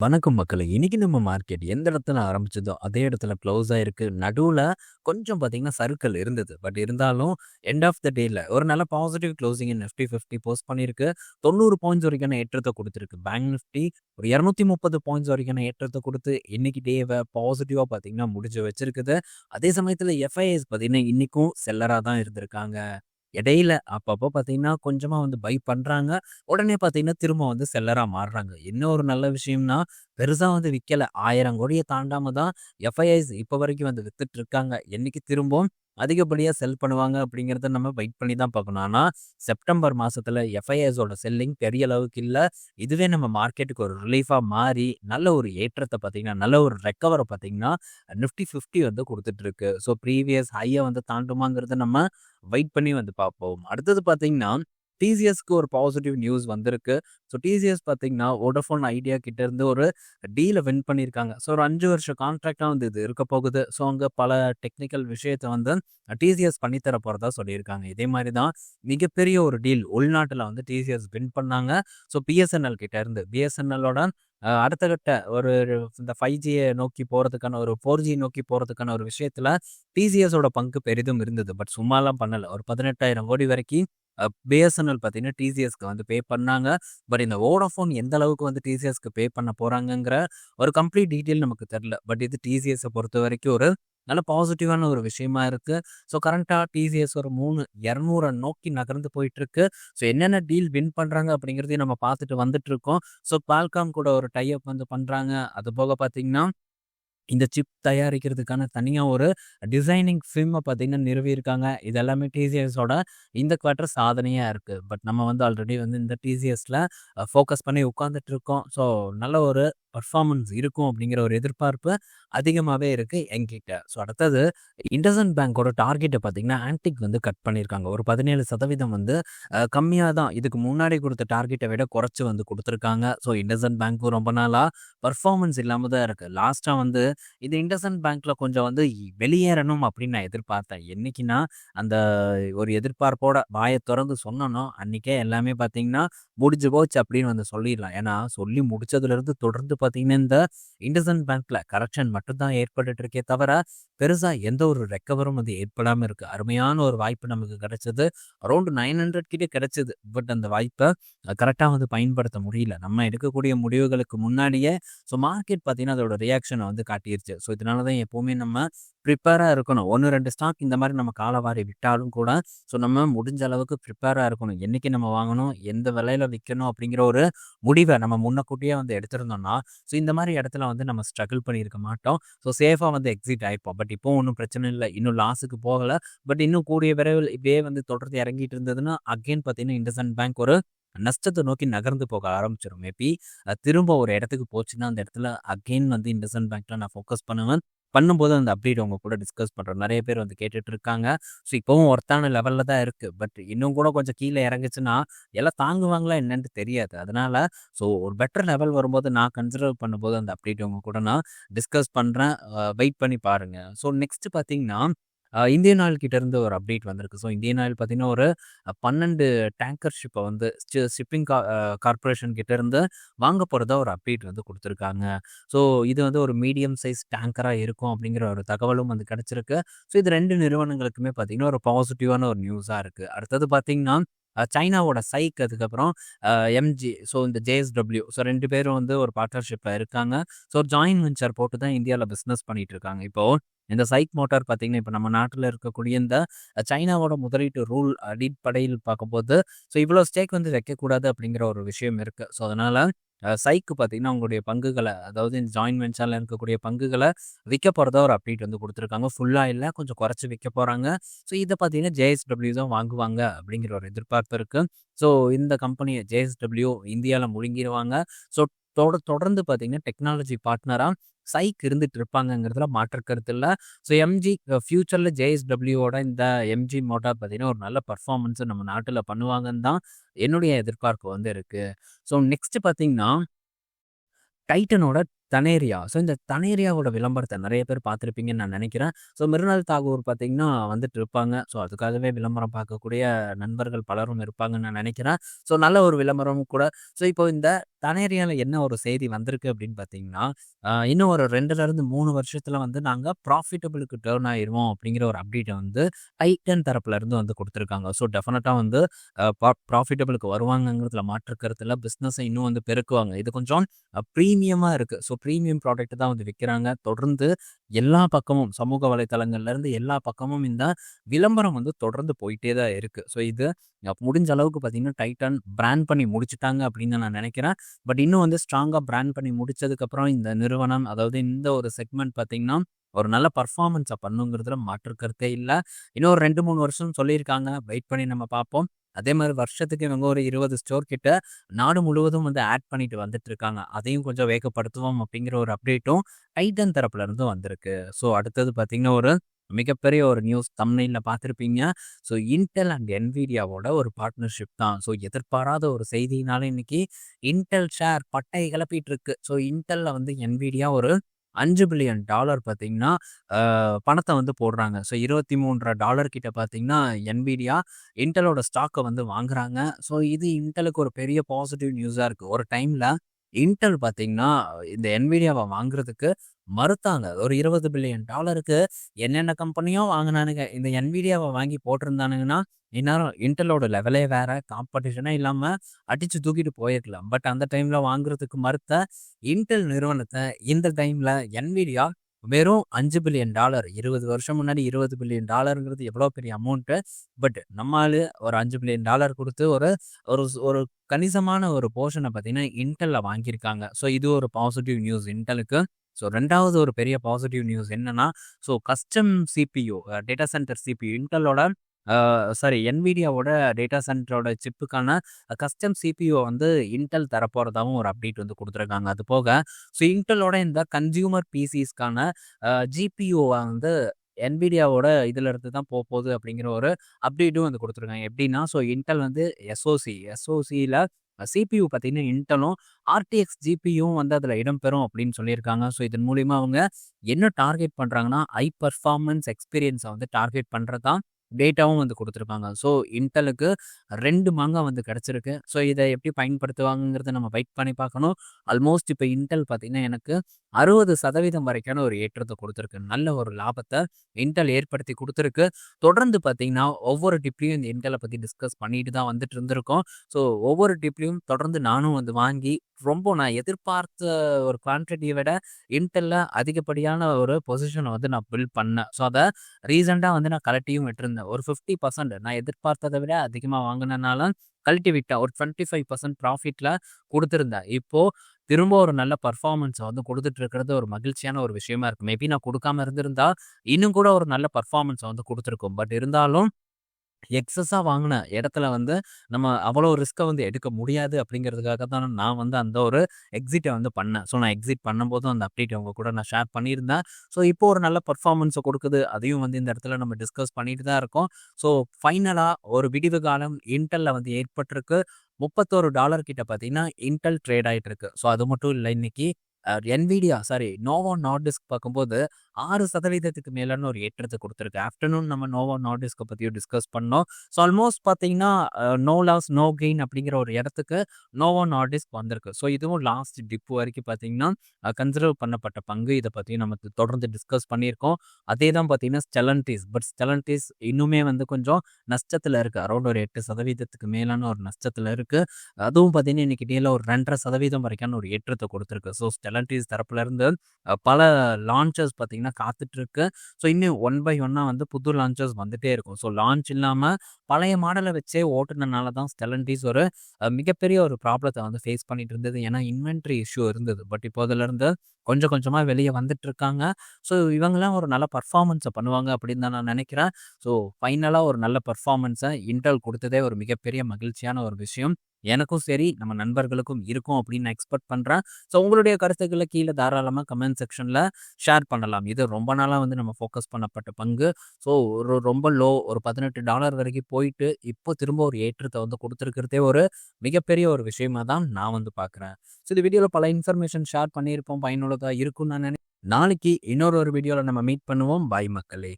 வணக்கம் மக்களை இன்னைக்கு நம்ம மார்க்கெட் எந்த இடத்துல ஆரம்பிச்சதோ, அதே இடத்துல க்ளோஸ் ஆயிருக்கு. நடுவில் கொஞ்சம் பார்த்தீங்கன்னா, சர்க்கிள் இருந்தது. பட் இருந்தாலும் எண்ட் ஆஃப் த டேல ஒரு நல்ல பாசிட்டிவ் க்ளோசிங் நிஃப்டி 50 போஸ்ட் பண்ணியிருக்கு. 90 பாயிண்ட்ஸ் வரைக்கான ஏற்றத்தை கொடுத்துருக்கு பேங்க் நிஃப்டி ஒரு 230 பாயிண்ட்ஸ் வரைக்கான ஏற்றத்தை கொடுத்து இன்னைக்கு டேவை பாசிட்டிவாக பார்த்தீங்கன்னா, முடிஞ்சு வச்சிருக்குது. அதே சமயத்தில் எஃப்ஐஎஸ் பார்த்தீங்கன்னா, இன்னைக்கும் செல்லராக தான் இருந்திருக்காங்க. இடையில அப்பப்போ பார்த்தீங்கன்னா, கொஞ்சமாக வந்து பை பண்ணுறாங்க உடனே பார்த்தீங்கன்னா, திரும்ப வந்து செல்லராக மாறுறாங்க. இன்னொரு ஒரு நல்ல விஷயம்னா, பெருசாக வந்து விற்கலை ஆயிரம் கோடியை தாண்டாம தான் எஃப்ஐஐஸ் இப்போ வரைக்கும் வந்து வித்துட்டு இருக்காங்க. என்னைக்கு திரும்பவும் அதிகப்படியாக செல் பண்ணுவாங்க அப்படிங்கிறத நம்ம வெயிட் பண்ணி தான் பார்க்கணும். ஆனால் செப்டம்பர் மாதத்தில் எஃப்ஐஎஸோட செல்லிங் பெரிய அளவுக்கு இல்லை இதுவே நம்ம மார்க்கெட்டுக்கு ஒரு ரிலீஃபாக மாறி, நல்ல ஒரு ஏற்றத்தை பார்த்தீங்கன்னா, நல்ல ஒரு ரெக்கவரை பார்த்தீங்கன்னா, நிஃப்டி 50 வந்து கொடுத்துட்ருக்கு ஸோ ப்ரீவியஸ் ஹையை வந்து தாண்டுமாங்கிறத நம்ம வெயிட் பண்ணி வந்து பார்ப்போம். அடுத்தது பார்த்தீங்கன்னா, டிசிஎஸ்க்கு ஒரு பாசிட்டிவ் நியூஸ் வந்திருக்கு. ஸோ டிசிஎஸ் பார்த்தீங்கன்னா, ஓடஃபோன் ஐடியா கிட்ட இருந்து ஒரு டீலை வின் பண்ணியிருக்காங்க. ஸோ ஒரு அஞ்சு வருஷம் கான்ட்ராக்டாக வந்து இது இருக்க போகுது. ஸோ அங்கே பல டெக்னிக்கல் விஷயத்தை வந்து டிசிஎஸ் பண்ணித்தர போகிறதா சொல்லியிருக்காங்க. இதே மாதிரி தான் மிகப்பெரிய ஒரு டீல் உள்நாட்டில் வந்து டிசிஎஸ் வின் பண்ணாங்க. ஸோ பிஎஸ்என்எல் கிட்ட இருந்து. பிஎஸ்என்எல்லோட அடுத்த கட்ட ஒரு இந்த ஃபைவ் ஜியை நோக்கி போகிறதுக்கான ஒரு ஃபோர் ஜி நோக்கி போகிறதுக்கான ஒரு விஷயத்தில் டிசிஎஸோட பங்கு பெரிதும் இருந்தது. பட் சும்மாலாம் பண்ணலை ஒரு 18,000 கோடி வரைக்கும் பிஎஸ்என்எல் பார்த்தீங்கன்னா, டிசிஎஸ்க்கு வந்து பே பண்ணாங்க. பட் இந்த வோடாஃபோன் எந்த அளவுக்கு வந்து டிசிஎஸ்க்கு பே பண்ண போகிறாங்கங்கிற ஒரு கம்ப்ளீட் டீட்டெயில் நமக்கு தெரில பட் இது டிசிஎஸ்ஸை பொறுத்த வரைக்கும் ஒரு நல்ல பாசிட்டிவான ஒரு விஷயமா இருக்கு. ஸோ கரண்டாக டிசிஎஸ் ஒரு 3 200 நோக்கி நகர்ந்து போயிட்டுருக்கு. ஸோ என்னென்ன டீல் வின் பண்ணுறாங்க அப்படிங்கிறதையும் நம்ம பார்த்துட்டு வந்துட்டு இருக்கோம். ஸோ பால்காம் கூட ஒரு டை அப் வந்து அது அதுபோக பார்த்தீங்கன்னா, இந்த சிப் தயாரிக்கிறதுக்கான தனியாக ஒரு டிசைனிங் ஃபிம்மை பார்த்திங்கன்னா நிறுவியிருக்காங்க. இது எல்லாமே டிசிஎஸோட இந்த குவார்ட்டர் சாதனையாக இருக்குது பட் நம்ம வந்து ஆல்ரெடி வந்து இந்த டிசிஎஸில் ஃபோக்கஸ் பண்ணி உட்காந்துட்டு இருக்கோம். ஸோ நல்ல ஒரு பர்ஃபார்மன்ஸ் இருக்கும் அப்படிங்கிற ஒரு எதிர்பார்ப்பு அதிகமாகவே இருக்குது என்கிட்ட. ஸோ அடுத்தது இண்டசன் பேங்கோட டார்கெட்டை பார்த்திங்கன்னா ஆன்டிக் வந்து கட் பண்ணியிருக்காங்க. ஒரு 17% வந்து கம்மியாக தான் இதுக்கு முன்னாடி கொடுத்த டார்கெட்டை விட குறைச்சி வந்து கொடுத்துருக்காங்க ஸோ இண்டசன் பேங்க்கும் ரொம்ப நாளாக பர்ஃபார்மன்ஸ் இல்லாமல் தான் இருக்குது லாஸ்ட்டாக வந்து இது இண்டசன் பேங்க்ல கொஞ்சம் வந்து வெளியேறணும் அப்படின்னு நான் எதிர்பார்த்தேன். என்னைக்குன்னா, அந்த ஒரு எதிர்பார்ப்போட வாயை திறந்து சொன்னனோ, அன்னைக்கே எல்லாமே பார்த்தீங்கன்னா, முடிஞ்சு போச்சு அப்படின்னு வந்து சொல்லிடலாம். ஏன்னா, சொல்லி முடிச்சதுலேருந்து தொடர்ந்து பார்த்தீங்கன்னா, இந்த இண்டசன் பேங்க்ல கரெக்ஷன் மட்டும் தான் ஏற்பட்டுட்டு இருக்கே தவிர, பெருசாக எந்த ஒரு ரெக்கவரும் அது ஏற்படாமல் இருக்கு. அருமையான ஒரு வாய்ப்பு நமக்கு கிடைச்சது. அரவுண்ட் 900 கிட்ட கிடைச்சது. பட் அந்த வாய்ப்பை கரெக்டாக வந்து பயன்படுத்த முடியல. நம்ம எடுக்கக்கூடிய முடிவுகளுக்கு முன்னாடியே ஸோ மார்க்கெட் பார்த்தீங்கன்னா, அதோட ரியாக்ஷனை வந்து காட்டிருச்சு. ஸோ இதனால தான் எப்போவுமே நம்ம ப்ரிப்பேராக இருக்கணும். 1, 2 ஸ்டாக் இந்த மாதிரி நம்ம காலவாரி விட்டாலும் கூட, ஸோ நம்ம முடிஞ்ச அளவுக்கு ப்ரிப்பேராக இருக்கணும். என்னைக்கு நம்ம வாங்கணும், எந்த விலையில் விற்கணும் அப்படிங்கிற ஒரு முடிவை நம்ம முன்னக்கூட்டியே வந்து எடுத்திருந்தோம்னா, ஸோ இந்த மாதிரி இடத்துல வந்து நம்ம ஸ்ட்ரகிள் பண்ணியிருக்க மாட்டோம். ஸோ சேஃபாக வந்து எக்ஸிட் ஆகிப்போம் பட் இப்போ ஒன்றும் பிரச்சனை இல்லை இன்னும் லாஸுக்கு போகலை பட் இன்னும் கூடிய விரைவில் இப்படியே வந்து தொடர்ந்து இறங்கிட்டு இருந்ததுன்னா, அகைன் பார்த்தீங்கன்னா, இண்டசன் பேங்க் ஒரு நஷ்டத்தை நோக்கி நகர்ந்து போக ஆரம்பிச்சிடும் மேபி திரும்ப ஒரு இடத்துக்கு போச்சுன்னா, அந்த இடத்துல அகைன் வந்து இண்டஸ்இண்ட் பேங்க்ல நான் ஃபோக்கஸ் பண்ணுவேன். பண்ணும்போது அந்த அப்டேட் உங்க கூட டிஸ்கஸ் பண்றோம். நிறைய பேர் வந்து கேட்டுட்டு இருக்காங்க. ஸோ இப்பவும் ஒர்த்தான லெவல்ல தான் இருக்கு. பட் இன்னும் கூட கொஞ்சம் கீழே இறங்குச்சுன்னா, எல்லாம் தாங்குவாங்களா என்னன்னு தெரியாது. அதனால ஸோ ஒரு பெட்டர் லெவல் வரும்போது நான் கன்சிடர் பண்ணும்போது அந்த அப்டேட் உங்க கூட நான் டிஸ்கஸ் பண்றேன். வெயிட் பண்ணி பாருங்க. ஸோ நெக்ஸ்ட் பார்த்தீங்கன்னா, இந்திய இந்தியன் ஆயில் இருந்து ஒரு அப்டேட் வந்திருக்கு. ஸோ இந்தியன் ஆயில் பார்த்தீங்கன்னா, ஒரு பன்னெண்டு டேங்கர் ஷிப்பை வந்து ஷிப்பிங் கா கிட்டேருந்து கார்ப்பரேஷன் வாங்க போகிறதா ஒரு அப்டேட் வந்து கொடுத்துருக்காங்க ஸோ இது வந்து ஒரு மீடியம் சைஸ் டேங்கராக இருக்கும் அப்படிங்கிற ஒரு தகவலும் வந்து கிடச்சிருக்கு ஸோ இது ரெண்டு நிறுவனங்களுக்குமே பார்த்தீங்கன்னா, ஒரு பாசிட்டிவான ஒரு நியூஸாக இருக்குது அடுத்தது பார்த்தீங்கன்னா, சைனாவோட சைக் அதுக்கப்புறம் எம்ஜி ஸோ இந்த ஜேஎஸ்டபிள்யூ ஸோ ரெண்டு பேரும் வந்து ஒரு பார்ட்னர்ஷிப்பில் இருக்காங்க. ஸோ ஜாயின் வெஞ்சர் போட்டு தான் இந்தியாவில் பிஸ்னஸ் பண்ணிட்டு இருக்காங்க. இப்போது இந்த சைக் மோட்டார் பார்த்தீங்கன்னா, இப்போ நம்ம நாட்டில் இருக்கக்கூடிய இந்த சைனாவோட முதலீட்டு ரூல் அடிப்படையில் பார்க்கும்போது, ஸோ இவ்வளோ ஸ்டேக் வந்து வைக்கக்கூடாது அப்படிங்கிற ஒரு விஷயம் இருக்குது ஸோ அதனால் சைக்கு பார்த்தீங்கன்னா, அவங்களுடைய பங்குகளை அதாவது இந்த ஜாயின்ட் வென்ச்சரில் இருக்கக்கூடிய பங்குகளை விற்க போகிறதா ஒரு அப்டேட் வந்து கொடுத்துருக்காங்க. ஃபுல்லாக இல்லை கொஞ்சம் குறைச்சி விற்க போகிறாங்க ஸோ இதை பார்த்தீங்கன்னா, ஜேஎஸ்டபிள்யூ தான் வாங்குவாங்க அப்படிங்கிற ஒரு எதிர்பார்ப்பு இருக்குது ஸோ இந்த கம்பெனியை ஜேஎஸ்டபிள்யூ இந்தியாவில் முழுங்கிடுவாங்க ஸோ தொட தொடர்ந்து பார்த்தீங்கன்னா, டெக்னாலஜி பார்ட்னராக சைக் இருந்துட்டு இருப்பாங்கங்கிறதுல மாற்று கருத்து இல்லை ஸோ எம்ஜி ஃபியூச்சரில் ஜேஎஸ்டபிள்யூவோட இந்த எம்ஜி மோட்டார் பார்த்தீங்கன்னா, ஒரு நல்ல பர்ஃபார்மன்ஸும் நம்ம நாட்டில் பண்ணுவாங்கன்னு தான் என்னுடைய எதிர்பார்ப்பு வந்து இருக்குது ஸோ நெக்ஸ்ட் பார்த்தீங்கன்னா டைட்டனோட தனேரியா. ஸோ இந்த தனேரியாவோட விளம்பரத்தை நிறைய பேர் பார்த்துருப்பீங்கன்னு நான் நினைக்கிறேன் ஸோ மிருனால் தாகூர் பார்த்தீங்கன்னா, வந்துட்டு இருப்பாங்க. ஸோ அதுக்காகவே விளம்பரம் பார்க்கக்கூடிய நண்பர்கள் பலரும் இருப்பாங்கன்னு நான் நினைக்கிறேன் ஸோ நல்ல ஒரு விளம்பரமும் கூட. ஸோ இப்போ இந்த தனேரியால என்ன ஒரு செய்தி வந்திருக்கு அப்படின்னு பார்த்தீங்கன்னா, இன்னும் ஒரு ரெண்டுலேருந்து மூணு வருஷத்தில் வந்து நாங்கள் ப்ராஃபிட்டபிளுக்கு டேர்ன் ஆயிடுவோம் அப்படிங்கிற ஒரு அப்டேட்டை வந்து டைட்டன் தரப்புலேருந்து வந்து கொடுத்துருக்காங்க. ஸோ டெஃபினட்டாக வந்து ப்ராஃபிட்டபிளுக்கு வருவாங்கங்கிறதுல மாற்றுக்கிறதுல பிஸ்னஸை இன்னும் வந்து பெருக்குவாங்க. இது கொஞ்சம் ப்ரீமியமாக இருக்குது ஸோ ப்ரீமியம் ப்ராடக்ட் தான் வந்து விற்கிறாங்க தொடர்ந்து எல்லா பக்கமும் சமூக வலைத்தளங்கள்லேருந்து எல்லா பக்கமும் இந்த விளம்பரம் வந்து தொடர்ந்து போயிட்டே தான் இருக்குது ஸோ இது முடிஞ்ச அளவுக்கு பார்த்தீங்கன்னா, டைட்டன் பிராண்ட் பண்ணி முடிச்சுட்டாங்க அப்படின்னு தான் நான் நினைக்கிறேன் பட் இன்னும் வந்து ஸ்ட்ராங்காக பிராண்ட் பண்ணி முடிச்சதுக்கப்புறம் இந்த நிறுவனம் அதாவது இந்த ஒரு செக்மெண்ட் பார்த்தீங்கன்னா, ஒரு நல்ல பர்ஃபார்மன்ஸை பண்ணுங்கிறதுல மாற்று கருத்தே இல்ல. இன்னும் ஒரு 2, 3 வருஷம் சொல்லியிருக்காங்க. வெயிட் பண்ணி நம்ம பார்ப்போம். அதே மாதிரி வருஷத்துக்கு இவங்க ஒரு 20 ஸ்டோர் கிட்ட நாடு முழுவதும் வந்து ஆட் பண்ணிட்டு வந்துட்டு இருக்காங்க. அதையும் கொஞ்சம் வேகப்படுத்துவோம் அப்படிங்கிற ஒரு அப்டேட்டும் டைட்டன் தரப்புல இருந்து வந்திருக்கு. ஸோ அடுத்தது பார்த்தீங்கன்னா, ஒரு மிகப்பெரிய ஒரு நியூஸ் தமிழில் பார்த்துருப்பீங்க ஸோ இன்டெல் அண்ட் என்விடியாவோட ஒரு பார்ட்னர்ஷிப் தான். ஸோ எதிர்பாராத ஒரு செய்தினால இன்னைக்கு இன்டெல் ஷேர் பட்டை கிளப்பிட்டு இருக்கு. ஸோ இன்டெல்ல வந்து என்விடியா ஒரு $5,000,000,000 பார்த்தீங்கன்னா, பார்த்திங்கன்னா பணத்தை வந்து போடுறாங்க. ஸோ $23.5 கிட்ட பார்த்தீங்கன்னா, என்பிடியா இன்டலோட ஸ்டாக்கை வந்து வாங்குறாங்க. ஸோ இது இன்டெலுக்கு ஒரு பெரிய பாசிட்டிவ் நியூஸாக இருக்குது ஒரு டைமில் இன்டெல் பார்த்தீங்கன்னா, இந்த என்விடியாவை வாங்குறதுக்கு மறுத்தாங்க. ஒரு $20,000,000,000க்கு என்னென்ன கம்பெனியோ வாங்கினானுங்க இந்த என்விடியாவை வாங்கி போட்டிருந்தானுங்கன்னா, இந்நேரம் இன்டலோட லெவலே வேற. காம்படிஷனே இல்லாமல் அடிச்சு தூக்கிட்டு போயிருக்கலாம். பட் அந்த டைமில் வாங்குறதுக்கு மறுத்த இன்டெல் நிறுவனத்தை இந்த டைமில் என்விடியா வெறும் $5,000,000,000 20 வருஷம் முன்னாடி $20,000,000,000ங்கிறது எவ்வளோ பெரிய அமௌண்ட்டு. பட் நம்ம ஒரு ஒரு $5,000,000,000 குடுத்து ஒரு ஒரு ஒரு கணிசமான ஒரு போர்ஷனை பார்த்தீங்கன்னா, இன்டெல்ல வாங்கியிருக்காங்க. ஸோ இது ஒரு பாசிட்டிவ் நியூஸ் இன்டெலுக்கு. ஸோ ரெண்டாவது ஒரு பெரிய பாசிட்டிவ் நியூஸ் என்னன்னா, so custom CPU data center CPU இன்டெலோட sorry என்விடியாவோட டேட்டா சென்டரோட சிப்புக்கான கஸ்டம் சிபியூவை வந்து இன்டெல் தரப்போறதாவும் ஒரு அப்டேட் வந்து கொடுத்துருக்காங்க அது போக ஸோ இன்டெலோட இந்த கன்சியூமர் பிசிஸ்க்கான அ வந்து என்விடியாவோட இதுல இருந்து தான் போகுது அப்படிங்கிற ஒரு அப்டேட்டும் வந்து கொடுத்துருக்காங்க எப்படின்னா, ஸோ இன்டெல் வந்து எஸ்ஓசி எஸ்ஓசியில் சிபியூ பார்த்தீங்கன்னா, இன்டெலும் ஆர்டிஎக்ஸ் ஜிபியும் வந்து அதில் இடம்பெறும் அப்படின்னு சொல்லியிருக்காங்க. ஸோ இதன் மூலிமா அவங்க என்ன டார்கெட் பண்ணுறாங்கன்னா ஹை பர்ஃபார்மன்ஸ் எக்ஸ்பீரியன்ஸை வந்து டார்கெட் பண்ணுறது தான் டேட்டாவும் வந்து கொடுத்துருப்பாங்க ஸோ இன்டெலுக்கு ரெண்டு மாங்கா வந்து கிடச்சிருக்கு ஸோ இதை எப்படி பயன்படுத்துவாங்கங்கிறத நம்ம வெயிட் பண்ணி பார்க்கணும். ஆல்மோஸ்ட் இப்போ இன்டெல் பார்த்தீங்கன்னா, எனக்கு 60% வரைக்கான ஒரு ஏற்றத்தை கொடுத்துருக்கு நல்ல ஒரு லாபத்தை இன்டெல் ஏற்படுத்தி கொடுத்துருக்கு தொடர்ந்து பார்த்தீங்கன்னா, ஒவ்வொரு டிப்லையும் இந்த இன்டெலை பற்றி டிஸ்கஸ் பண்ணிட்டு தான் வந்துட்டு இருந்திருக்கோம். ஸோ ஒவ்வொரு டிப்லையும் தொடர்ந்து நானும் வந்து வாங்கி ரொம்ப நான் எதிர்பார்த்த ஒரு குவான்டிட்டியை விட இன்டெல்ல அதிகப்படியான ஒரு பொசிஷனை வந்து நான் பில்ட் பண்ணேன். ஸோ அதை ரீசெண்டாக வந்து நான் கலட்டியும் விட்டுருந்தேன் ஒரு 50% நான் எதிர்பார்த்தத விட அதிகமாக வாங்குனனால கழட்டி விட்டேன். ஒரு ட்வெண்ட்டி ஃபைவ் பர்சன்ட் ப்ராஃபிட்டில் கொடுத்துருந்தேன் இப்போது திரும்ப ஒரு நல்ல பர்ஃபார்மன்ஸை வந்து கொடுத்துட்டு இருக்கிறது ஒரு மகிழ்ச்சியான ஒரு விஷயமா இருக்குது மேபி நான் கொடுக்காம இருந்திருந்தா, இன்னும் கூட ஒரு நல்ல பர்ஃபார்மன்ஸை வந்து கொடுத்துருக்கோம் பட் இருந்தாலும் எக்ஸஸாக வாங்கின இடத்துல வந்து நம்ம அவ்வளோ ரிஸ்க்கை வந்து எடுக்க முடியாது அப்படிங்கிறதுக்காக தான் நான் வந்து அந்த ஒரு எக்ஸிட்டை வந்து பண்ணேன். ஸோ நான் எக்ஸிட் பண்ணும்போதும் அந்த அப்டேட் அவங்க கூட நான் ஷேர் பண்ணியிருந்தேன். ஸோ இப்போ ஒரு நல்ல பர்ஃபார்மன்ஸை கொடுக்குது அதையும் வந்து இந்த இடத்துல நம்ம டிஸ்கஸ் பண்ணிட்டு தான் இருக்கோம். ஸோ ஃபைனலாக ஒரு விடிவு காலம் இன்டலில் வந்து ஏற்பட்டிருக்கு. $31 கிட்ட பார்த்தீங்கன்னா, இன்டல் ட்ரேட் ஆகிட்டு இருக்கு. ஸோ அது மட்டும் இல்லை இன்னைக்கு என்விடியா சாரி நோவோ நார்டிஸ்க் பார்க்கும்போது ஆறு சதவீதத்துக்கு மேலான ஒரு ஏற்றத்தை கொடுத்துருக்கு ஆஃப்டர்நூன் நம்ம நோவோ நார்டிஸ்க்க பற்றியும் டிஸ்கஸ் பண்ணோம். ஸோ ஆல்மோஸ்ட் பார்த்தீங்கன்னா, நோ லாஸ் நோ கெயின் அப்படிங்கிற ஒரு இடத்துக்கு நோவோ நார்டிஸ்க் வந்திருக்கு. ஸோ இதுவும் லாஸ்ட் டிப் வரைக்கும் பார்த்தீங்கன்னா, கன்சிடர் பண்ணப்பட்ட பங்கு. இதை பற்றியும் நம்ம தொடர்ந்து டிஸ்கஸ் பண்ணியிருக்கோம். அதே தான் பார்த்தீங்கன்னா, ஸ்டெலன்டிஸ் பட் ஸ்டெலன்டிஸ் இன்னுமே வந்து கொஞ்சம் நஷ்டத்தில் இருக்குது அரௌண்ட் ஒரு எட்டு சதவீதத்துக்கு மேலான ஒரு நஷ்டத்தில் இருக்குது அதுவும் பார்த்தீங்கன்னா, இன்னைக்கு டேல ஒரு 2.5% வரைக்கான ஒரு ஏற்றத்தை கொடுத்துருக்கு ஸோ ஸ்டெலன்டிஸ் தரப்புலேருந்து பல லான்ச்சஸ் பார்த்தீங்கன்னா, பார்த்தீங்கன்னா காத்துட்ருக்கு ஸோ இன்னும் ஒன் பை ஒன்னா வந்து புது லான்ச்சஸ் வந்துட்டே இருக்கும். ஸோ லான்ச் இல்லாமல் பழைய மாடலை வச்சே ஓட்டுனனால தான் ஸ்டெலண்டிஸ் ஒரு மிகப்பெரிய ஒரு ப்ராப்ளத்தை வந்து ஃபேஸ் பண்ணிட்டு இருந்தது. ஏன்னா இன்வென்ட்ரி இஷ்யூ இருந்தது. பட் இப்போ அதுலருந்து கொஞ்சம் கொஞ்சமாக வெளியே வந்துட்டு இருக்காங்க. ஸோ இவங்கலாம் ஒரு நல்ல பர்ஃபார்மன்ஸை பண்ணுவாங்க அப்படின்னு தான் நான் நினைக்கிறேன் ஸோ ஃபைனலாக ஒரு நல்ல பர்ஃபார்மன்ஸை இன்டெல் கொடுத்ததே ஒரு மிகப்பெரிய மகிழ்ச்சியான ஒரு விஷயம். எனக்கும் சரி, நம்ம நண்பர்களுக்கும் இருக்கும் அப்படின்னு நான் எக்ஸ்பெக்ட் பண்ணுறேன் ஸோ உங்களுடைய கருத்துக்களை கீழே தாராளமாக கமெண்ட் செக்ஷனில் ஷேர் பண்ணலாம். இது ரொம்ப நாளாக வந்து நம்ம ஃபோக்கஸ் பண்ணப்பட்ட பங்கு. ஸோ ஒரு ரொம்ப லோ ஒரு $18 வரைக்கும் போயிட்டு, இப்போ திரும்ப ஒரு ஏற்றத்தை வந்து கொடுத்துருக்கிறதே ஒரு மிகப்பெரிய ஒரு விஷயமா தான் நான் வந்து பார்க்குறேன். ஸோ இந்த வீடியோவில் பல இன்ஃபர்மேஷன் ஷேர் பண்ணியிருப்போம். பயனுள்ளதா இருக்கும் நான் நெனை நாளைக்கு இன்னொரு ஒரு வீடியோல நம்ம மீட் பண்ணுவோம். பாய் மக்களே!